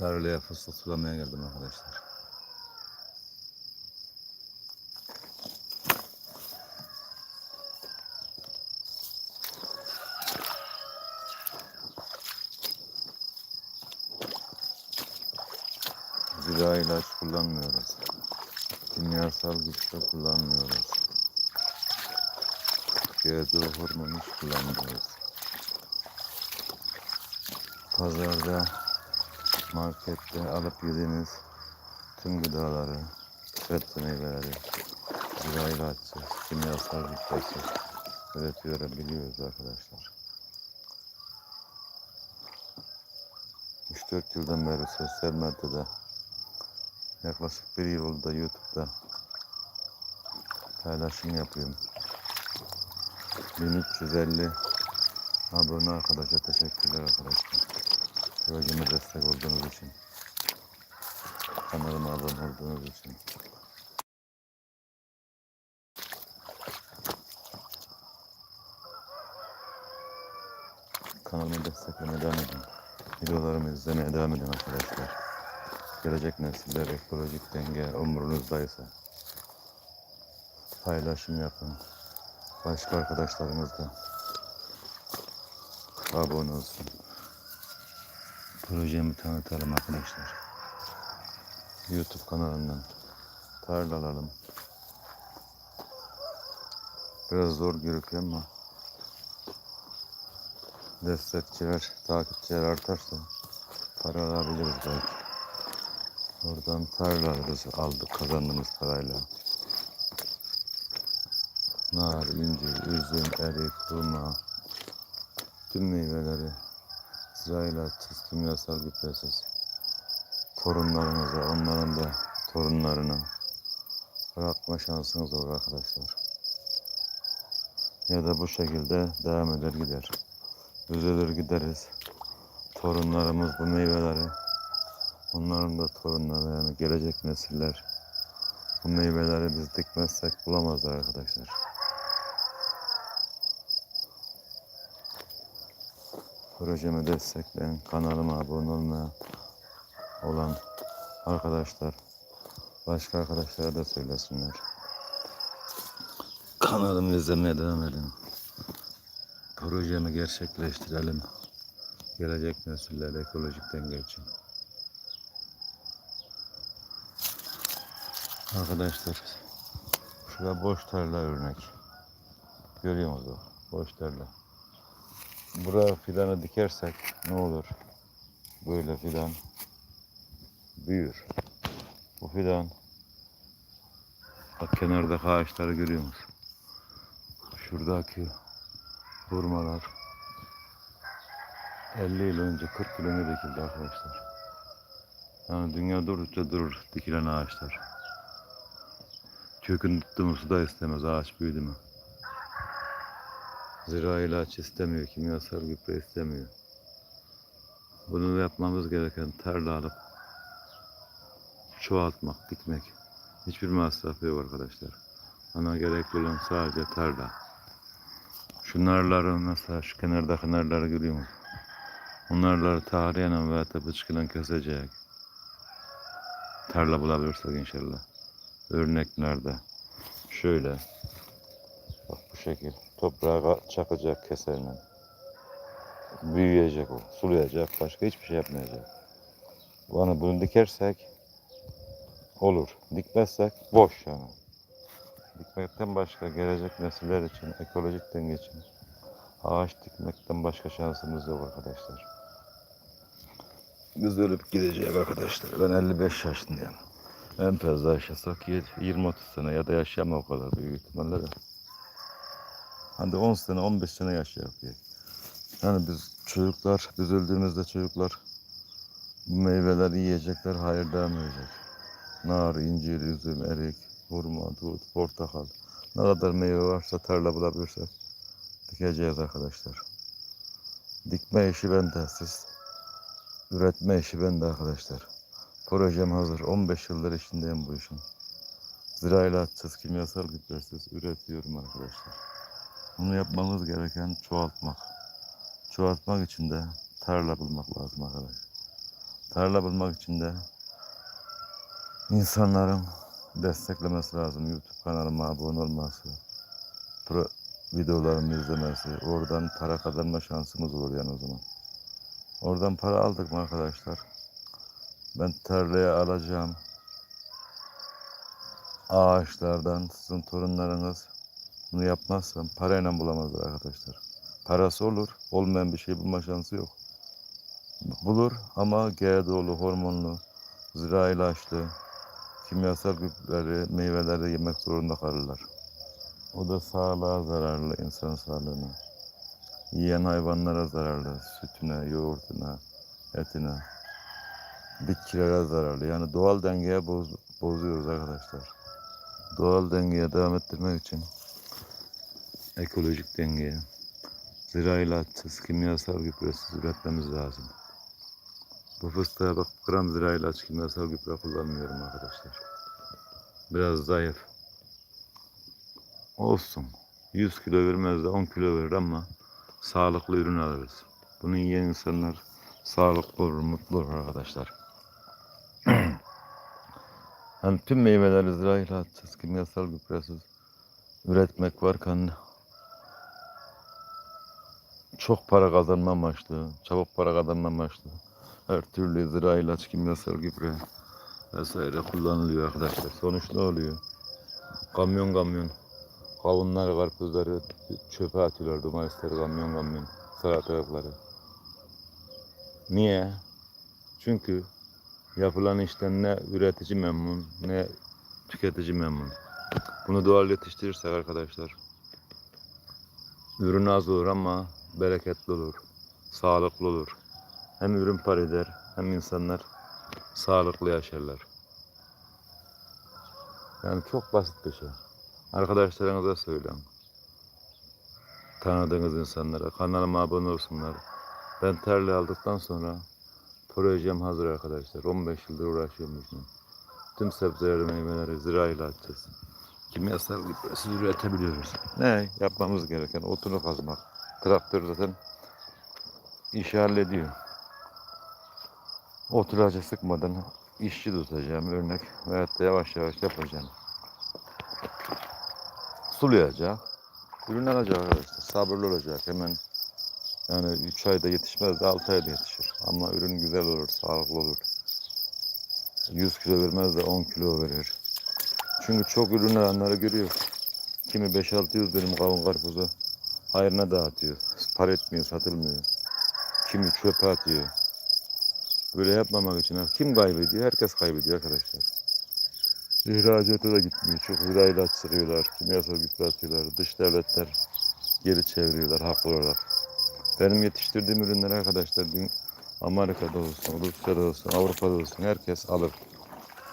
Tarlaya fıstık sulamaya geldim arkadaşlar. Zira ilaç kullanmıyoruz. Kimyasal gübre kullanmıyoruz. GDO hormon hiç kullanmıyoruz. Pazarda, markette alıp yediğimiz tüm gıdaları, sebze meyveleri, zira ilaçsız, kimyasal gübresiz üretiyor biliyoruz arkadaşlar. 3-4 yıldan beri sosyal medyada yaklaşık bir yıl oldu da YouTube'da paylaşım yapıyorum. 1350 abone arkadaşa teşekkürler arkadaşlar. Projeme destek olduğunuz için. Kanalıma abone olduğunuz için. Kanalımı desteklemeye devam edin. Videolarımı izlemeye devam edin arkadaşlar. Gelecek nesiller ekolojik denge umurunuzdaysa paylaşım yapın. Başka arkadaşlarımız da abone olsun. Projemi tanıtalım arkadaşlar. YouTube kanalından tarlalalım. Biraz zor gözüküyor ama destekçiler, takipçiler artarsa para alabiliriz belki. Oradan tarla alırız aldık kazandığımız parayla. Nar, incir, üzüm, erik, hurma, tüm meyveleri ziraatçız, kimyasal gübresiz torunlarınıza, onların da torunlarına bırakma şansınız olur arkadaşlar. Ya da bu şekilde devam eder gider. Üzülür gideriz. Torunlarımız bu meyveleri, onların da torunları yani gelecek nesiller bu meyveleri biz dikmezsek bulamazlar arkadaşlar. Projemi destekleyin. Kanalıma abone olmaya olan arkadaşlar başka arkadaşlara da söylesinler. Kanalımı izlemeye devam edin. Projemi gerçekleştirelim. Gelecek nesiller ekolojik denge için. Arkadaşlar şurada boş tarla örnek. Görüyor musunuz? Boş tarla. Buraya fidanı dikersek ne olur? Böyle fidan büyür. Bu fidan bak kenardaki ağaçları görüyor musun? Şuradaki hurmalar 50 yıl önce 40 yıl önce dikildi arkadaşlar. Yani dünya durdukça durur dikilen ağaçlar. Kökün tuttu mu su da istemez ağaç büyüdü mü. Zira ilaç istemiyor, kimyasal gübre istemiyor. Bunu yapmamız gereken tarla alıp çoğaltmak, dikmek. Hiçbir masrafı yok arkadaşlar. Ana gerekli olan sadece tarla. Şu narları mesela şu kenardaki narları görüyor musun? Onlarları tarihen veya da bıçkıyla kesecek. Tarla bulabilirsek inşallah. Örnek nerede? Şöyle. Bak bu şekil. Toprağa çakacak keserle. Büyüyecek o. Sulayacak. Başka hiçbir şey yapmayacak. Bana bunu dikersek olur. Dikmezsek boş yani. Dikmekten başka gelecek nesiller için, ekolojik denge için ağaç dikmekten başka şansımız yok arkadaşlar. Biz ölüp gideceğiz arkadaşlar. Ben 55 yaşındayım. En fazla yaşasak 20-30 sene ya da yaşayamam o kadar büyük ihtimalle de. Hadi 10 sene 15 sene yaşayak diye. Yani biz çocuklar, biz öldüğümüzde çocuklar bu meyveleri yiyecekler, hayır devam edecek. Nar, incir, üzüm, erik, hurma, dut, portakal. Ne kadar meyve varsa tarla bulabilirsek dikeceğiz arkadaşlar. Dikme işi bende, siz üretme işi bende arkadaşlar. Projem hazır. 15 yıldır içindeyim bu işin. Zira ilaçsız, kimyasal gübresiz üretiyorum arkadaşlar. Bunu yapmamız gereken çoğaltmak. Çoğaltmak için de tarla bulmak lazım arkadaşlar. tarla bulmak için de insanların desteklemesi lazım. YouTube kanalıma abone olması, pro, videolarımı izlemesi, oradan para kazanma şansımız olur yani o zaman. Oradan para aldık mı arkadaşlar? Ben tarlaya alacağım ağaçlardan sizin torunlarınız bunu yapmazsam parayla bulamazlar arkadaşlar. Parası olur, olmayan bir şey bulma şansı yok. Bulur ama GDO'lu, hormonlu, zira ilaçlı, kimyasal gübreleri, meyveleri yemek zorunda kalırlar. O da sağlığa zararlı, insan sağlığına. Yiyen hayvanlara zararlı, sütüne, yoğurtuna, etine, bitkilere zararlı. Yani doğal dengeye boz, bozuyoruz arkadaşlar. Doğal dengeye devam ettirmek için ekolojik dengeye, zira ilaçsız, kimyasal gübresiz üretmemiz lazım. Bu fıstığa bak gram zira ilaç, kimyasal gübre kullanmıyorum arkadaşlar. Biraz zayıf. Olsun. 100 kilo vermez de 10 kilo verir ama sağlıklı ürün alırız. Bunu yiyen insanlar sağlıklı olur, mutlu olur arkadaşlar. hani tüm meyveleri zira ilaçsız, kimyasal gübresiz üretmek varken çok para kazanma amaçlı, çabuk para kazanma amaçlı her türlü zira ilaç, kimyasal gübre vesaire kullanılıyor arkadaşlar. Sonuç ne oluyor? Kamyon kamyon kavunları, karpuzları çöpe atıyorlar. Domatesleri kamyon kamyon, salatalıkları. Niye? Çünkü yapılan işten ne üretici memnun ne tüketici memnun. Bunu doğal yetiştirirsek arkadaşlar ürün az olur ama bereketli olur, sağlıklı olur. Hem ürün par eder hem insanlar sağlıklı yaşarlar. Yani çok basit bir şey. Arkadaşlarınıza söyleyin. Tanıdığınız insanlara kanalıma abone olsunlar. Ben terli aldıktan sonra projem hazır arkadaşlar. 15 yıldır uğraşıyorum bununla. Tüm sebzeleri, meyveleri zira ilaçsız. Kimyasal gübresiz üretebiliyoruz. Ne yapmamız gereken otunu kazmak. Traktör zaten işi hallediyor. Oturacı sıkmadan işçi tutacağım örnek veyahut da yavaş yavaş yapacağım. Sulayacak. Ürün alacak arkadaşlar. Sabırlı olacak. Hemen yani 3 ayda yetişmez de 6 ayda yetişir. Ama ürün güzel olur, sağlıklı olur. 100 kilo vermez de 10 kilo verir. Çünkü çok ürün alanları görüyor. Kimi 5-600 dönüm kavun karpuzu hayrına dağıtıyor. Para etmiyor, satılmıyor. Kimi çöpe atıyor. Böyle yapmamak için kim kaybediyor? Herkes kaybediyor arkadaşlar. İhracata da gitmiyor. Çok zira ilaç sıkıyorlar. Kimyasal gübre atıyorlar. Dış devletler geri çeviriyorlar haklı olarak. Benim yetiştirdiğim ürünler arkadaşlar dün Amerika'da olsun, Rusya'da olsun, Avrupa'da olsun herkes alır.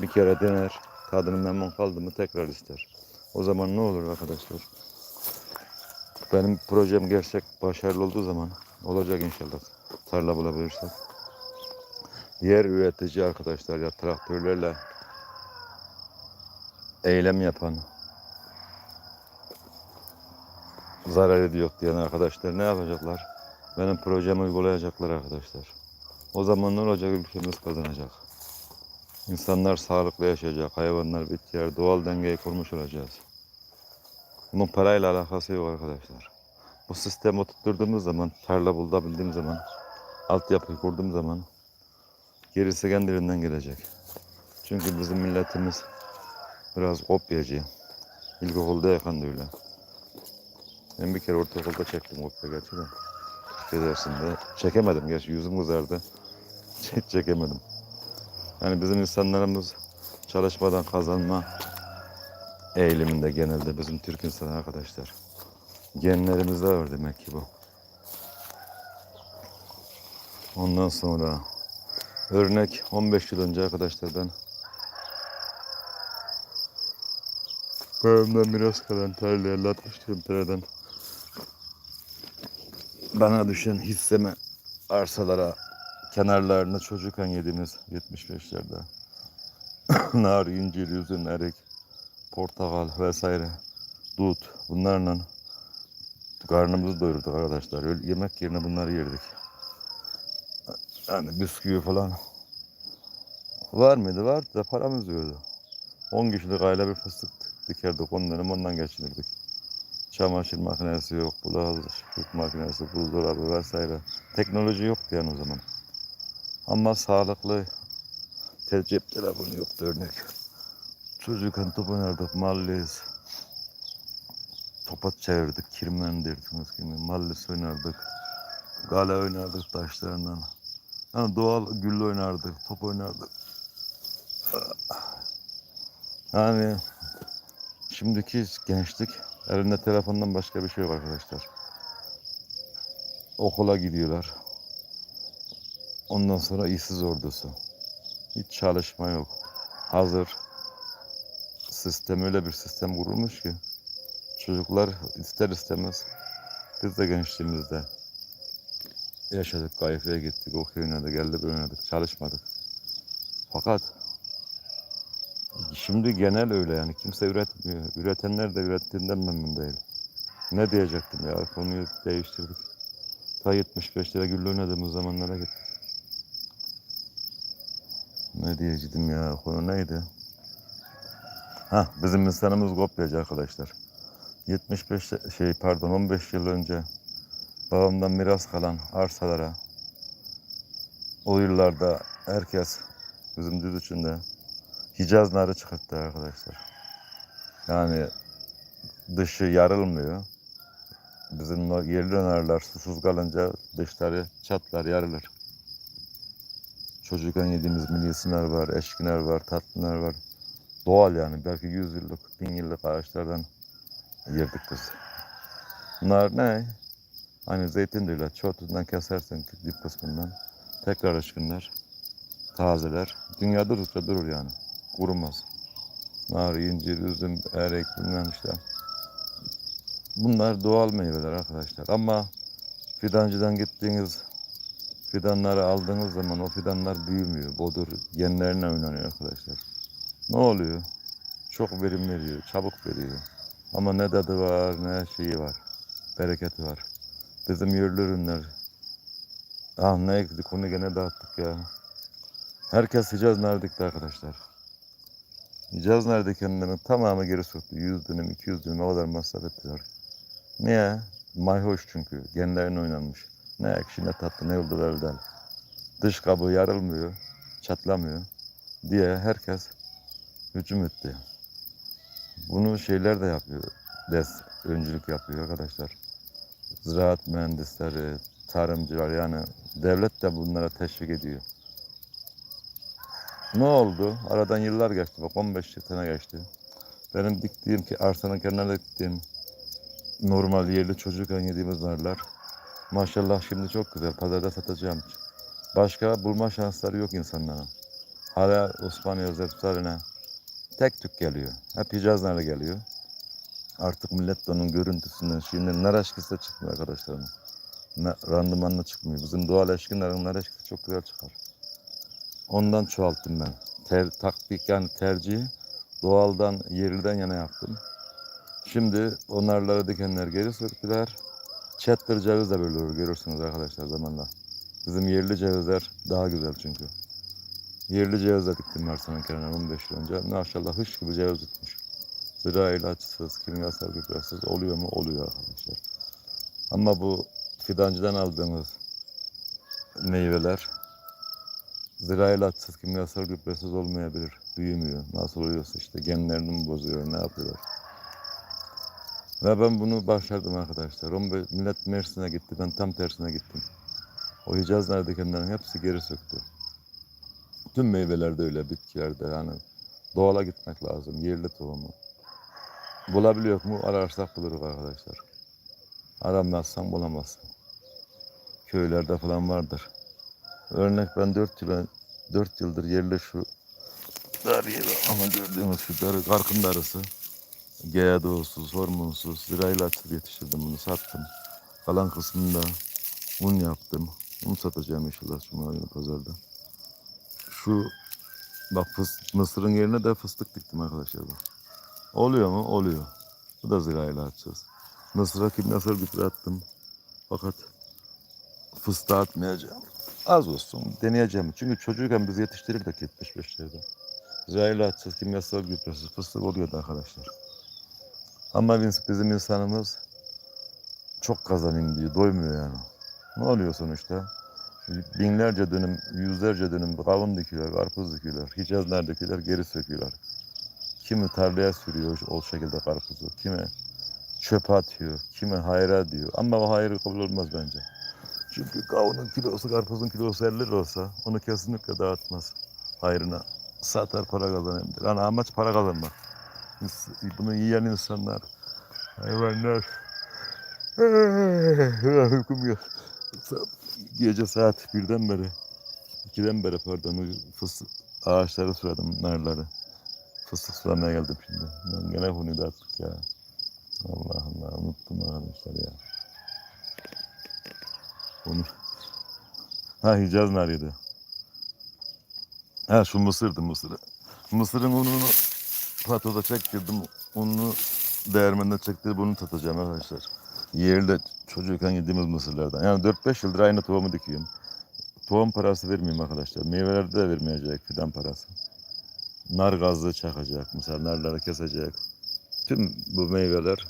Bir kere dener. Tadını memnun kaldı mı tekrar ister. O zaman ne olur arkadaşlar? Benim projem gerçek başarılı olduğu zaman olacak inşallah. Tarla bulabilirsek. Diğer üretici arkadaşlar ya traktörlerle eylem yapan zarar ediyor diyen arkadaşlar ne yapacaklar? Benim projemi uygulayacaklar arkadaşlar. O zaman ne olacak? Ülkemiz kazanacak. İnsanlar sağlıklı yaşayacak, hayvanlar, bitkiler, doğal dengeyi kurmuş olacağız. Bunun parayla alakası yok arkadaşlar. Bu sistemi oturtturduğumuz zaman, tarla bulabildiğim zaman, altyapıyı kurduğum zaman gerisi kendiliğinden gelecek. Çünkü bizim milletimiz biraz kopyacı. İlkokulda yakan da öyle. Ben bir kere ortaokulda çektim kopya gerçi de. Türkçe. Çekemedim gerçi yüzüm kızardı. Çekemedim. Yani bizim insanlarımız çalışmadan kazanma eğiliminde genelde bizim Türk insanı arkadaşlar. Genlerimizde var demek ki bu. Ondan sonra örnek 15 yıl önce arkadaşlar ben Babamdan miras kalan tarlaya latmıştım teradan. Bana düşen hissemi arsalara kenarlarını çocukken yediğimiz 75'lerde nar, incir, üzüm, erik, portakal vesaire, dut bunlarla karnımızı doyurduk arkadaşlar. Öyle yemek yerine bunları yerdik. Yani bisküvi falan Var mıydı? Vardı da paramız yoktu. 10 kişilik aile bir fıstık dikerdik. 10 dönem ondan geçinirdik. Çamaşır makinesi yok, bulaşık makinesi, buzdolabı vesaire. Teknoloji yoktu yani o zaman. Ama sağlıklı cep telefonu yoktu örnek. Çocukken top oynardık, malliyiz. Topa çevirdik, kirmen derdik, kimi, mallis oynardık. Gale oynardık taşlarından. Yani doğal gül oynardık, top oynardık. Yani şimdiki gençlik elinde telefondan başka bir şey yok arkadaşlar. Okula gidiyorlar. Ondan sonra işsiz ordusu. Hiç çalışma yok. Hazır. Sistem öyle bir sistem kurulmuş ki çocuklar ister istemez biz de gençliğimizde yaşadık, kayfaya gittik, okey oynadık, geldik oynadık, çalışmadık. Fakat şimdi genel öyle yani kimse üretmiyor. Üretenler de ürettiğinden memnun değil. Ne diyecektim ya konuyu değiştirdik. Ta 75 lira gülle oynadığımız zamanlara gittik. Ne diyecektim ya konu neydi? Ha bizim insanımız kopyacı arkadaşlar. 75 şey pardon 15 yıl önce babamdan miras kalan arsalara o yıllarda herkes bizim düz içinde Hicaz narı çıkarttı arkadaşlar. Yani dışı yarılmıyor. Bizim yerli narlar susuz kalınca dışları çatlar, yarılır. Çocukken yediğimiz milyesinar var, eşkinar var, tatlınar var. Doğal yani. Belki 100 yıllık, 1000 yıllık ağaçlardan yerdik biz. Bunlar ne? Hani zeytin de öyle. Çoğutundan kesersin dip kısmından. Tekrar aşkınlar. Tazeler. Dünya durursa durur yani. Kurumaz. Nar, incir, üzüm, erik bilmem işte. Bunlar doğal meyveler arkadaşlar. Ama fidancıdan gittiğiniz fidanları aldığınız zaman o fidanlar büyümüyor. Bodur genlerine oynanıyor arkadaşlar. Ne oluyor? Çok verim veriyor, çabuk veriyor. Ama ne tadı var, ne şeyi var. Bereketi var. Bizim yerli ürünler. Ah ne ektik onu gene dağıttık ya. Herkes Hicaz nar dikti arkadaşlar. Hicaz nar dikenlerin tamamı geri soktu. 100 dönüm, 200 dönüm o kadar masraf ettiler. Niye? Mayhoş çünkü. Genlerine oynanmış. Ne ekşi ne tatlı ne yolda elden. Dış kabuğu yarılmıyor, çatlamıyor diye herkes hücum etti. Bunu şeyler de yapıyor. Des, öncülük yapıyor arkadaşlar. Ziraat mühendisleri, tarımcılar yani devlet de bunlara teşvik ediyor. Ne oldu? Aradan yıllar geçti. Bak 15 sene geçti. Benim diktiğim ki arsanın kenarında diktiğim normal yerli çocukken yediğimiz narlar. Maşallah şimdi çok güzel. Pazarda satacağım. Başka bulma şansları yok insanların. Hala Osmaniye zeptarına tek tük geliyor. Hep Hicaz narı geliyor. Artık millet de onun görüntüsünden şimdi nar aşkısı çıkmıyor arkadaşlar. Ne, randımanla çıkmıyor. Bizim doğal eşkin narın nar aşkısı çok güzel çıkar. Ondan çoğalttım ben. Ter, taktik yani tercihi doğaldan, yerliden yana yaptım. Şimdi o narları dikenler geri söktüler. Çettır ceviz de böyle olur görürsünüz arkadaşlar zamanla. Bizim yerli cevizler daha güzel çünkü. Yerli ceviz de diktim Mersin'in kenarına 15 yıl önce. Maşallah hış gibi ceviz tutmuş. Zira ilaçsız, kimyasal gübresiz oluyor mu? Oluyor arkadaşlar. Ama bu fidancıdan aldığımız meyveler zira ilaçsız, kimyasal gübresiz olmayabilir. Büyümüyor. Nasıl oluyorsa işte genlerini mi bozuyor, ne yapıyorlar. Ve ben bunu başardım arkadaşlar. 15, millet Mersin'e gitti, ben tam tersine gittim. O Hicaz dikenlerin hepsi geri söktü. Tüm meyvelerde öyle, bitkilerde yani doğala gitmek lazım, yerli tohumu. Bulabiliyor mu? Ararsak buluruz arkadaşlar. Aramazsan bulamazsın. Köylerde falan vardır. Örnek ben 4 yıl 4 yıldır yerli şu darıyı ama gördüğünüz şu darı, karkın darısı. GDO'suz, hormonsuz, zira ilaçsız yetiştirdim bunu sattım. Kalan kısmında un yaptım. Un satacağım inşallah Cuma günü pazarda. Şu bak fıs, mısırın yerine de fıstık diktim arkadaşlar bak. Oluyor mu? Oluyor. Bu da zira ilaçsız. Mısıra kimyasal gübre attım. Fakat fıstığa atmayacağım. Az olsun deneyeceğim. Çünkü çocukken biz yetiştirirdik 75'lerde. Zaylatsız, kimyasal gübresiz fıstık oluyordu arkadaşlar. Ama biz, bizim insanımız çok kazanayım diyor, doymuyor yani. Ne oluyor sonuçta? Binlerce dönüm, yüzlerce dönüm kavun dikiyorlar, karpuz dikiyorlar, hicazlar dikiyorlar, geri söküyorlar. Kimi tarlaya sürüyor o şekilde karpuzu, kimi çöpe atıyor, kimi hayra diyor. Ama o hayrı kabul olmaz bence. Çünkü kavunun kilosu, karpuzun kilosu 50 lira olsa onu kesinlikle dağıtmaz. Hayrına satar para kazanayım der. Yani amaç para kazanmak. Bunu yiyen insanlar, hayvanlar. Uykum yok. Gece saat birden beri, ikiden beri pardon, fıstık ağaçları suladım, narları. Fıstık sulamaya geldim şimdi. Ben gene konuyu dağıttık ya. Allah Allah unuttum arkadaşlar ya. Onu... Ha Hicaz narıydı. Ha şu mısırdı mısırı. Mısırın ununu patoda çektirdim. Ununu değirmende çektirip bunu tatacağım arkadaşlar. Yerli çocukken yediğimiz mısırlardan. Yani 4-5 yıldır aynı tohumu dikiyorum. Tohum parası vermeyeyim arkadaşlar. Meyvelerde de vermeyecek fidan parası. Nar gazlı çakacak. Mesela narları kesecek. Tüm bu meyveler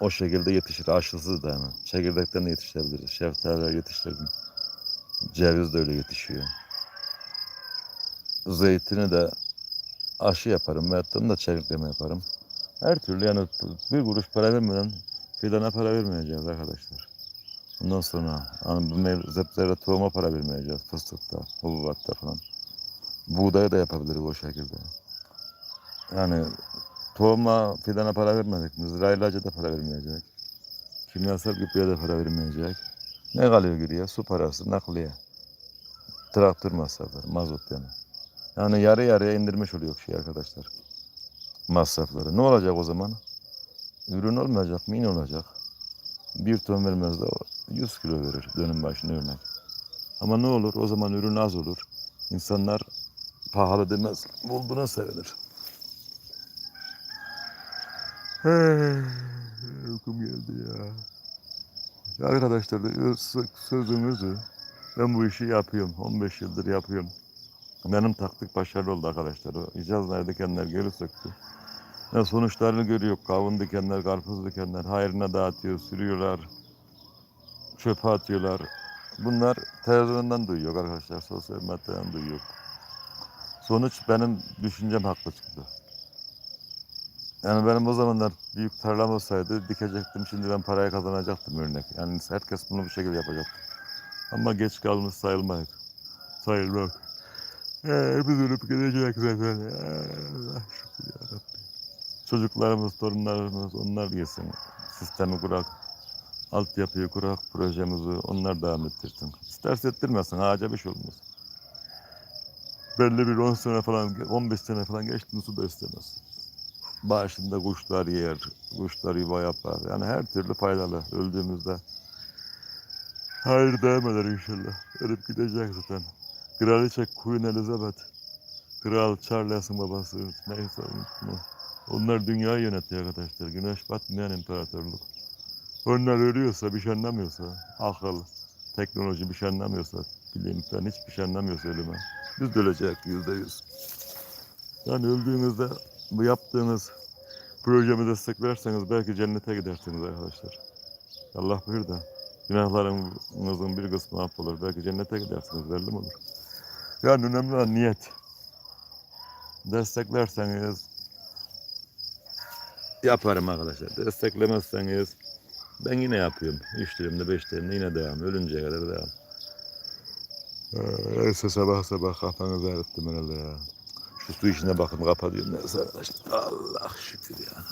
o şekilde yetişir. Aşısız da yani. Çekirdekten de yetiştirebiliriz. Şeftaliler yetiştirdim. Ceviz de öyle yetişiyor. Zeytini de aşı yaparım. Veyahut da çekirdekleme yaparım. Her türlü yani bir kuruş para vermeden fidana para vermeyeceğiz arkadaşlar. Ondan sonra hani bu meyve, zeptlere tohuma para vermeyeceğiz. Fıstıkta, hububatta falan. Buğdaya da yapabiliriz o şekilde. Yani tohuma, fidana para vermedik mi? Zira ilaca da para vermeyecek. Kimyasal gübreye de para vermeyecek. Ne kalıyor geriye? Su parası, nakliye. Traktör masrafları, mazot yani. Yani yarı yarıya indirmiş oluyor şey arkadaşlar. Masrafları. Ne olacak o zaman? Ürün olmayacak mı? Yine olacak. Bir ton vermez de o 100 kilo verir dönüm başına örnek. Ama ne olur? O zaman ürün az olur. İnsanlar pahalı demez. Bulduğuna sevinir. Uykum geldi ya. Ya Arkadaşlar sö- sözünüzü ben bu işi yapıyorum. 15 yıldır yapıyorum. Benim taktik başarılı oldu arkadaşlar. O icazlar dikenler geri söktü. Ya sonuçlarını görüyor. Kavun dikenler, karpuz dikenler hayrına dağıtıyor, sürüyorlar. Çöpe atıyorlar. Bunlar televizyondan duyuyor arkadaşlar. Sosyal medyadan duyuyor. Sonuç benim düşüncem haklı çıktı. Yani benim o zamanlar büyük tarlam olsaydı dikecektim. Şimdi ben parayı kazanacaktım örnek. Yani herkes bunu bu şekilde yapacaktı. Ama geç kalmış sayılmak. Sayılmak. Ee, ölüp gidecek zaten. Ee, Allah şükür ya. Çocuklarımız, torunlarımız onlar yesin. Sistemi kurak. Altyapıyı kurak projemizi onlar devam ettirsin. İsterse ettirmesin. Ağaca bir şey olmaz. Belli bir 10 sene falan, 15 sene falan geçti su da istemez. Başında kuşlar yer, kuşlar yuva yapar. Yani her türlü faydalı öldüğümüzde. Hayır demeler inşallah. Ölüp gidecek zaten. Kraliçe Queen Elizabeth. Kral Charles'ın babası. Neyse unutma. Onlar dünyayı yönetiyor arkadaşlar. Güneş batmayan imparatorluk. Onlar ölüyorsa, bir şey anlamıyorsa, akıl, teknoloji bir şey anlamıyorsa, bilim falan hiçbir şey anlamıyorsa ölüme. Biz de öleceğiz yüzde yüz. Yani öldüğünüzde bu yaptığınız projemi desteklerseniz belki cennete gidersiniz arkadaşlar. Allah bilir de günahlarınızın bir kısmı affolur. Belki cennete gidersiniz belli mi olur? Yani önemli olan niyet. Desteklerseniz yaparım arkadaşlar. Desteklemezseniz ben yine yapıyorum. Üç dilimde beş dilimde yine devam. Ölünceye kadar devam. Ee, Neyse sabah sabah kafanızı ağrıttım herhalde ya. Şu su işine bakın kapatıyorum neyse arkadaşlar. Allah şükür ya.